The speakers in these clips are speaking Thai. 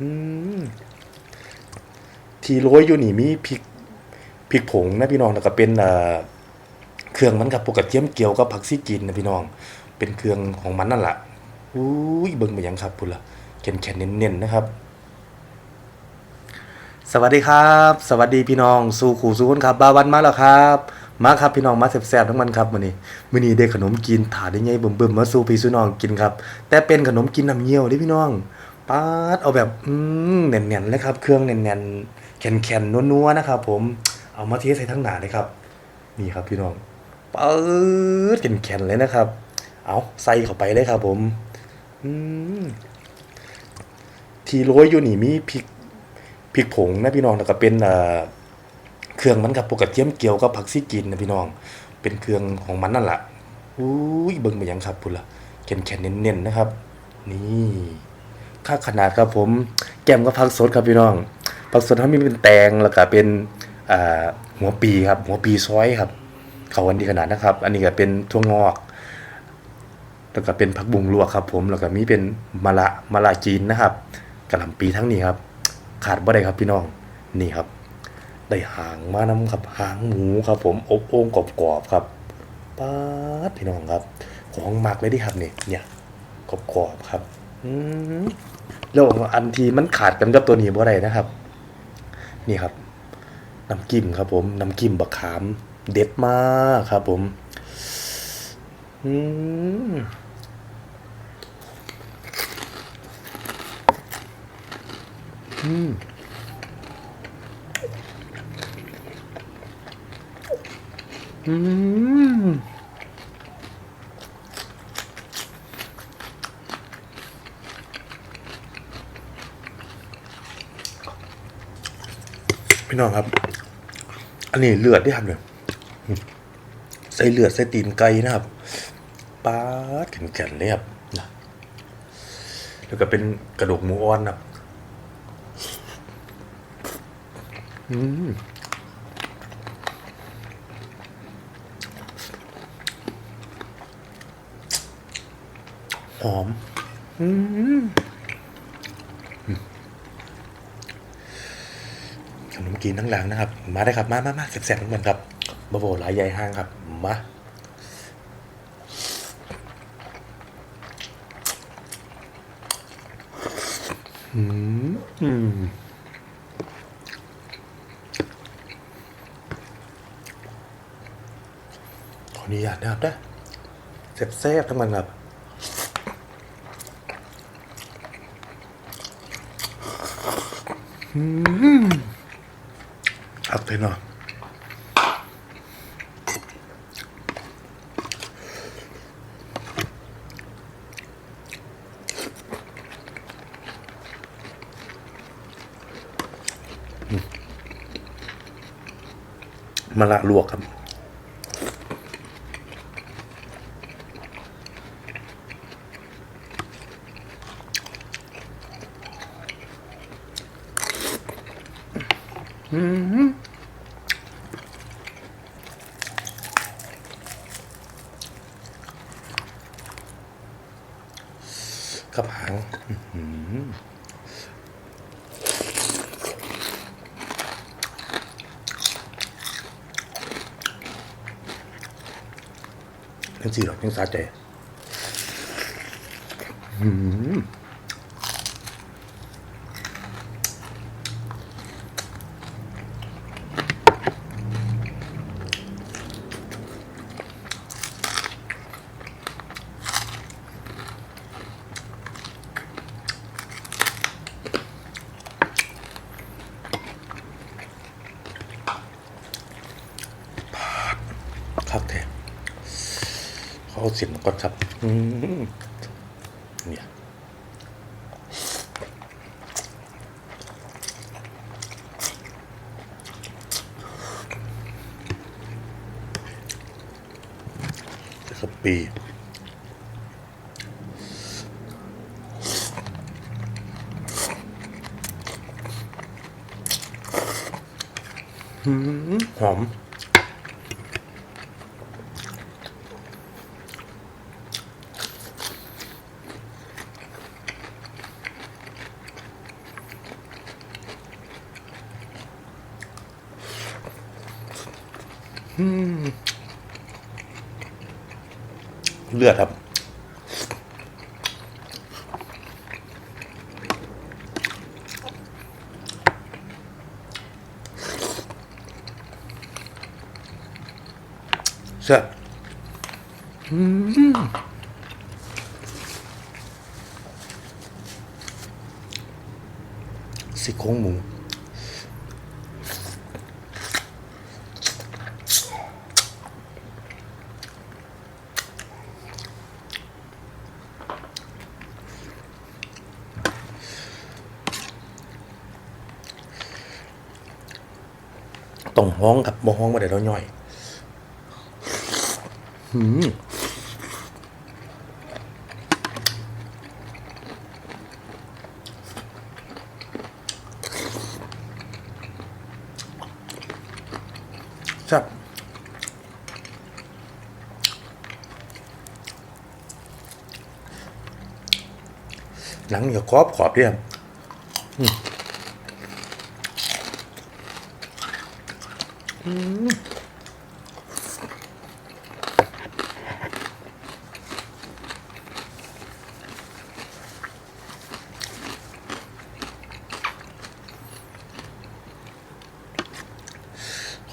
อืมที่โรยอยู่นี่มีพริกพริกผงนะพี่น้องแล้วก็เป็นเอ่อเครื่องมันกับปกติเจียมเกี่ยวกับผักซีจีนนะพี่น้อง เป็นเครื่องของมันนั่นแหละอุ้ยเบิ่งมายังครับพุ่นละแข็งๆเน้นๆนะครับ สวัสดีครับ สวัสดีพี่น้องสู่ขู่สู่คนครับ บาวันมาแล้วครับ มาครับพี่น้องมาแซ่บๆทั้งมันครับมื้อนี้มื้อนี้ได้ขนมกินถาได้ไงเบิ่มๆมาสู่พี่สู่น้องกินครับ แต่เป็นขนมกินน้ำเงี้ยวเด้พี่น้อง ปาดเอาแบบอืมแน่นๆเลยครับ เครื่องแน่นๆแข็งๆนัวๆนะครับ ผมเอามาเทใส่ทั้งหนาเลยครับ นี่ครับพี่น้องปื๊ดแข็งๆเลยนะครับ เอาใส่เข้าไปเลยครับ ผม อืมทีโรยอยู่นี่มีพริกพริกผงนะพี่น้องแล้วก็เป็นเอ่อเครื่องมันกับปกติเจียมเกี่ยวกับผักซีจีนนะพี่น้อง เป็นเครื่องของมันนั่นแหละอุ้ยเบิ่งมายังครับพุ่นละแข็งๆเน้นๆนะครับ นี่ ค่าขนาดครับผม แกมก็ผักสดครับพี่น้องผักสดเขามีเป็นแตงแล้วก็เป็นหัวปีครับ หัวปีซอยครับ เขาวันดีขนาดนะครับ อันนี้ก็เป็นถั่วงอกแล้วก็เป็นผักบุ้งลวกครับ ผมแล้วก็มีเป็นมะละมะละจีนนะครับกะหล่ำปีทั้งนี้ครับ ขาดบ่ได้ครับพี่น้องนี่ครับ ได้หางมานำครับหางหมูครับ ผมอบโอ่งกรอบๆครับป๊าดพี่น้องครับ ของหมักเลยที่ครับนี่เนี่ยกรอบๆครับ อืมแล้วอันที่มันขาดกันกับตัวนี้บ่ได้นะครับ นี่ครับน้ำกิมครับ ผมน้ำกิมบักขาม เด็ดมากครับ ผม อืมอืมอืม น้องครับ อันนี้เลือดที่ทำเนี่ยใส่เลือดใส่ตีนไก่นะครับปาดแข็งๆเลยครับแล้วก็เป็นกระดูกหมูอ่อนนะครับอืมหอม อืมขนม กีนทั้งหลังนะครับ มาได้ครับ มามามาแซ่บๆทั้งหมดครับบะโบหลายใหญ่ห้างครับ มาอืมอืมขออนุญาตนะครับนะแซ่บๆทั้งมันครับอั กเลยเนาะมมะละลวกครับกับหางอื้อหือ ยังสี่หรอกยังสาใจอื้อหือครับแท้ เขาเอาเสียงมาก่อนครับเนี่ยสปีหอม เลือดครับแซ่อืมซี่โครงหมู ต้องห้องครับบ่ห้องมาเดี๋ยวเราย่อยหืมแซ่บหนังเหนียวกรอบขอบเรียบอืมอืม ขอ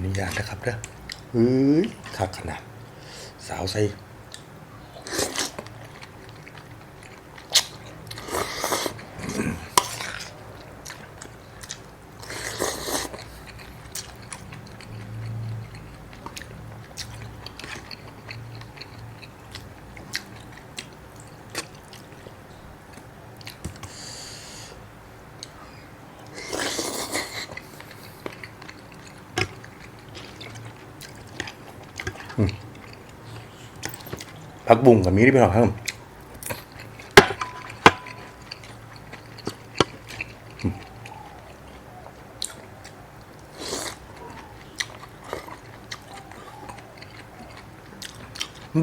อนุญาตนะครับเด้อเฮ้ยคักขนาด สาวใส่ ผักบุ้งกับมีที่เป็นหรอกครับ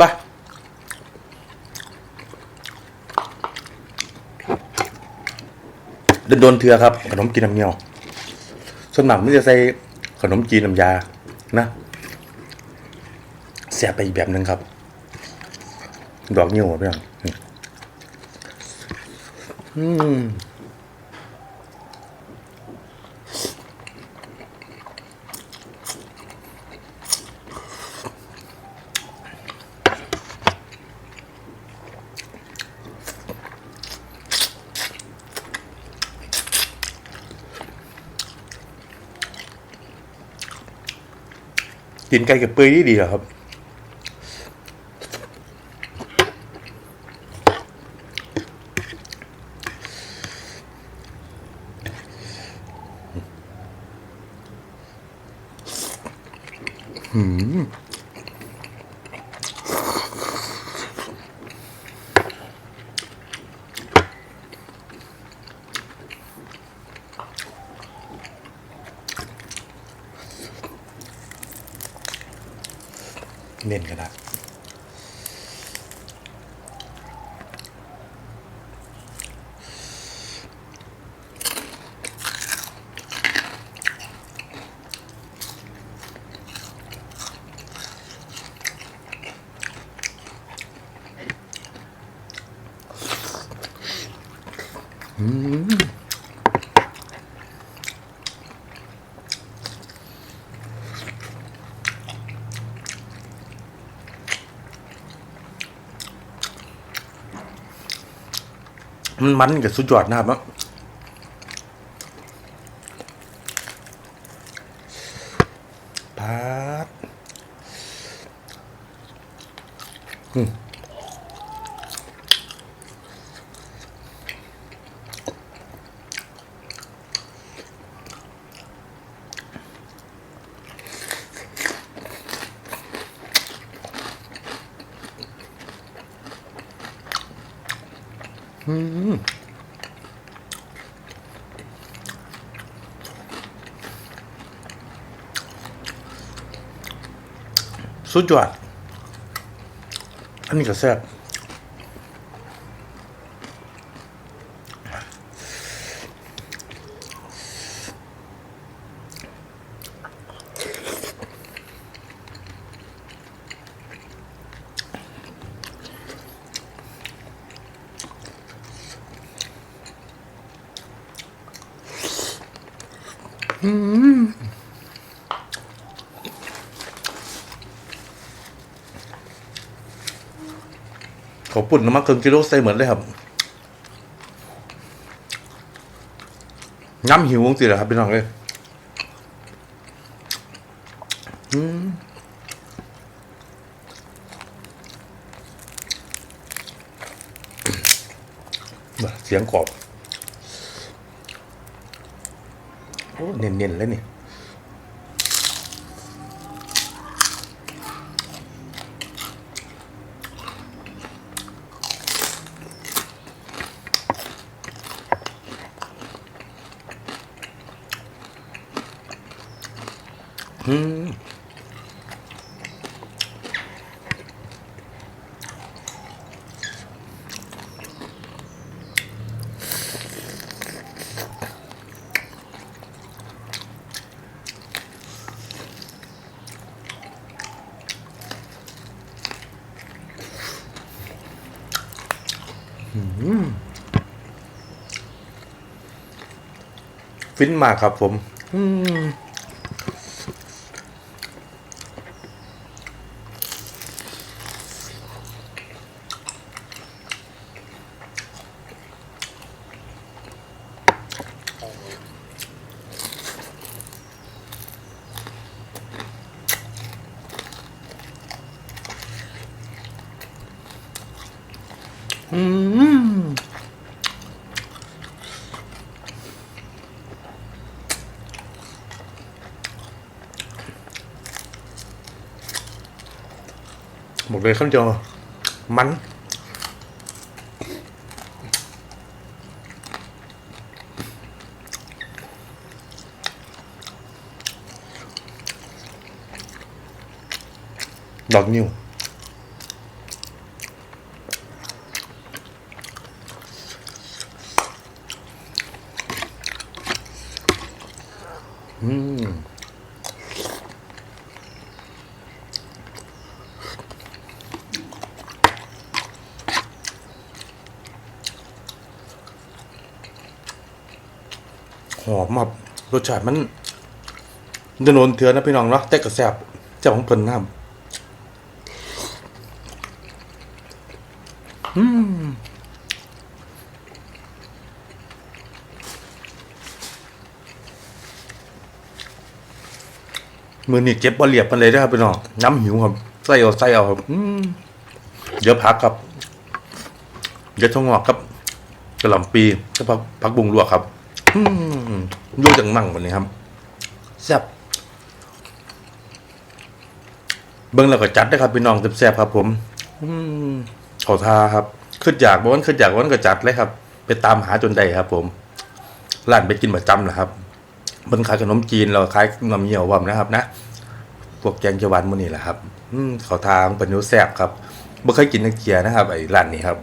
บ้าโดนๆเถื่อครับ ขนมจีนน้ำเงี้ยว ส่วนมากมันจะใส่ขนมจีนน้ำยานะเสียไปอีกแบบหนึ่งครับ ดอกนิ้วอะพี่น้องอืมกินไก่กับเปื่อยดีดีเหรอครับ เมันมันกับสุดยอดนะครับ สุดยอดอันนี้ ก็แซ่บเขาปุ่นน้ำมันเคิงกิโลใส่เหมือนเลยครับย้ำหิวจริเหรอครับพี่น้องเลยอืมเสียงกรอบ โอ้ เนียนๆเลยนี่อืม ฟินมากครับผม อืม บอกเลยข้าวจอมัน ดอกนิ้ว อืม หอมแบบรสชาติมันจะโนนเถื่อนนะพี่น้องเนาะแต่กระแซบเจ้าของเพิ่นน้ำอืมมือนี่เก็บบอลเลียบกันเลยนะครับพี่น้องน้ำหิวครับใส่เอาใส่เอาครับเดี๋ยวพักครับ เดี๋ยวทองอกครับกระหล่ำปีก็พักพักบุงลวกครับ ดูจังมั่งวันนี้ครับแซ่บเบิ้งแล้วก็จัดนะครับพี่น้องแซ่บๆครับ ผมอืมขอทาครับขึ้นจากบ้านขึ้นจากบ้านก็จัดเลยครับ ไปตามหาจนได้ครับ ผมร้านไปกินประจำแหละครับเบิ้งขายขนมจีนเราขายน้ำเยี่ยววัมนะครับ นะพวกแกงเขียวหวานมื้อนี้แหละครับ อืมขอทางเป็นอยูแซ่บครับบ่เคยกินนักเกียนะครับไอ้ร้านนี้ครับ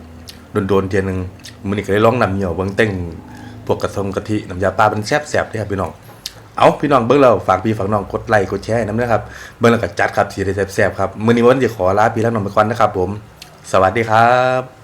โดนๆเทียหนึงมื้อนี้ก็ได้ลองน้ำเยี่ยวเบิ่งเต้ง พวกกระทงกะทิน้ำยาปลาเป็นแซ่บแซ่บๆเด้อครับพี่น้องเอาพี่น้องเบิ่งเราฝากพี่ฝากน้องกดไลค์กดแชร์น้ำนะครับเบิ่งแล้วก็จัดครับสีได้แซ่บๆครับมื้อนี้วันจะขอลาพี่และน้องไปก่อนนะครับผม สวัสดีครับ